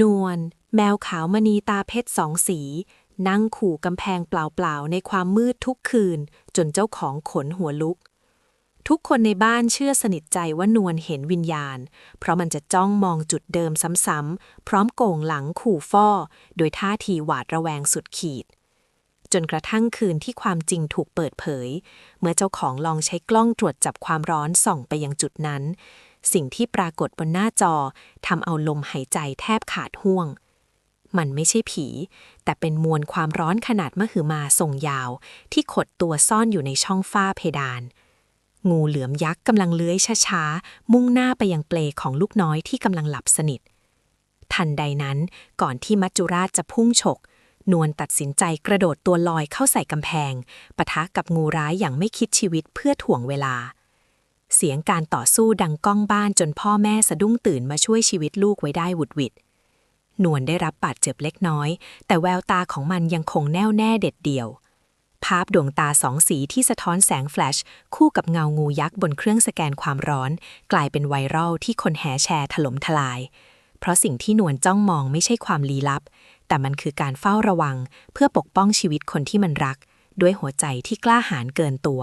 นวลแมวขาวมณีตาเพชรสองสี นั่งขู่กำแพงเปล่าๆ ในความมืดทุกคืน จนเจ้าของขนหัวลุก ทุกคนในบ้านเชื่อสนิทใจว่านวลเห็นวิญญาณ เพราะมันจะจ้องมองจุดเดิมซ้ำๆ พร้อมโก่งหลังขู่ฟ้อ โดยท่าทีหวาดระแวงสุดขีด จนกระทั่งคืนที่ความจริงถูกเปิดเผย เมื่อเจ้าของลองใช้กล้องตรวจจับความร้อนส่องไปยังจุดนั้น สิ่งที่ปรากฏบนหน้าจอทำเอาลมหายใจแทบขาดห่วง มันไม่ใช่ผี แต่เป็นมวลความร้อนขนาดมหึมาทรงยาว ที่ขดตัวซ่อนอยู่ในช่องฝ้าเพดาน งูเหลือมยักษ์กำลังเลื้อยช้าๆ มุ่งหน้าไปยังเปลของลูกน้อยที่กำลังหลับสนิท ทันใดนั้นก่อนที่มัจจุราชจะพุ่งฉกนวลตัดสินใจกระโดดตัวลอยเข้าใส่กำแพงปะทะกับงูร้ายอย่างไม่คิดชีวิตเพื่อถ่วงเวลา เสียงการต่อสู้ดังก้องบ้านจนพ่อแม่สะดุ้งตื่นมาช่วยชีวิตลูกไว้ได้หวุดหวิดนวลได้รับบาดเจ็บเล็กน้อย แต่แววตาของมันยังคงแน่วแน่เด็ดเดี่ยว ภาพดวงตาสองสีที่สะท้อนแสงแฟลช คู่กับเงางูยักษ์บนเครื่องสแกนความร้อน กลายเป็นไวรัลที่คนแห่แชร์ถล่มทลาย เพราะสิ่งที่นวลจ้องมองไม่ใช่ความลี้ลับ แต่มันคือการเฝ้าระวัง เพื่อปกป้องชีวิตคนที่มันรัก ด้วยหัวใจที่กล้าหาญเกินตัว